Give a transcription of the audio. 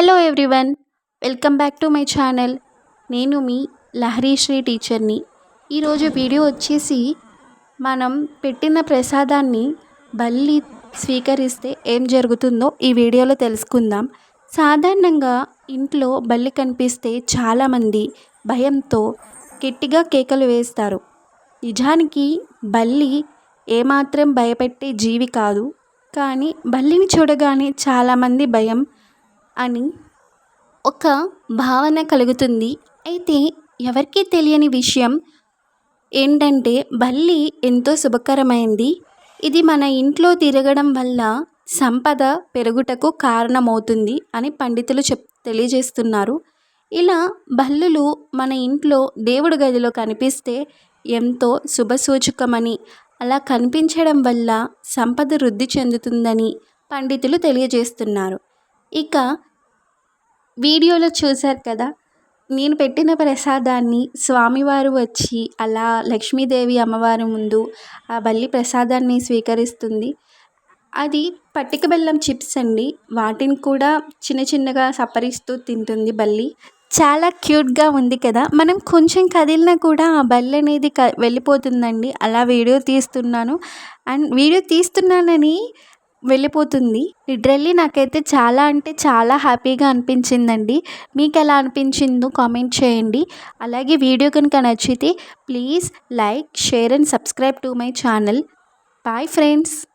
Hello everyone welcome back to my channel. నేను మీ లహరీశ్రీ టీచర్ని. ఈరోజు వీడియో వచ్చేసి మనం పెట్టిన ప్రసాదాన్ని బల్లి స్వీకరిస్తే ఏం జరుగుతుందో ఈ వీడియోలో తెలుసుకుందాం. సాధారణంగా ఇంట్లో బల్లి కనిపిస్తే చాలామంది భయంతో గట్టిగా కేకలు వేస్తారు. నిజానికి బల్లి ఏమాత్రం భయపెట్టే జీవి కాదు. కానీ బల్లిని చూడగానే చాలామంది భయం అని ఒక భావన కలుగుతుంది. అయితే ఎవరికీ తెలియని విషయం ఏంటంటే బల్లి ఎంతో శుభకరమైంది. ఇది మన ఇంట్లో తిరగడం వల్ల సంపద పెరుగుటకు కారణమవుతుంది అని పండితులు చెప్ తెలియజేస్తున్నారు. ఇలా బల్లులు మన ఇంట్లో దేవుడి గదిలో కనిపిస్తే ఎంతో శుభసూచకమని అలా కనిపించడం వల్ల సంపద వృద్ధి చెందుతుందని పండితులు తెలియజేస్తున్నారు. ఇక వీడియోలో చూశారు కదా నేను పెట్టిన ప్రసాదాన్ని స్వామివారు వచ్చి అలా లక్ష్మీదేవి అమ్మవారి ముందు ఆ బల్లి ప్రసాదాన్ని స్వీకరిస్తుంది. అది పట్టిక బెల్లం చిప్స్ అండి. వాటిని కూడా చిన్న చిన్నగా సప్పరిస్తూ తింటుంది బల్లి. చాలా క్యూట్గా ఉంది కదా. మనం కొంచెం కదిలినా కూడా ఆ బల్లి అనేది క వెళ్ళిపోతుందండి. అలా వీడియో తీస్తున్నాను. అండ్ వీడియో తీస్తున్నానని వెళ్ళిపోతుంది. లిటరల్లీ నాకైతే చాలా అంటే చాలా హ్యాపీగా అనిపించిందండి. మీకు ఎలా అనిపించిందో కామెంట్ చేయండి. అలాగే వీడియో కనుక నచ్చితే please like share and subscribe to my channel. Bye friends.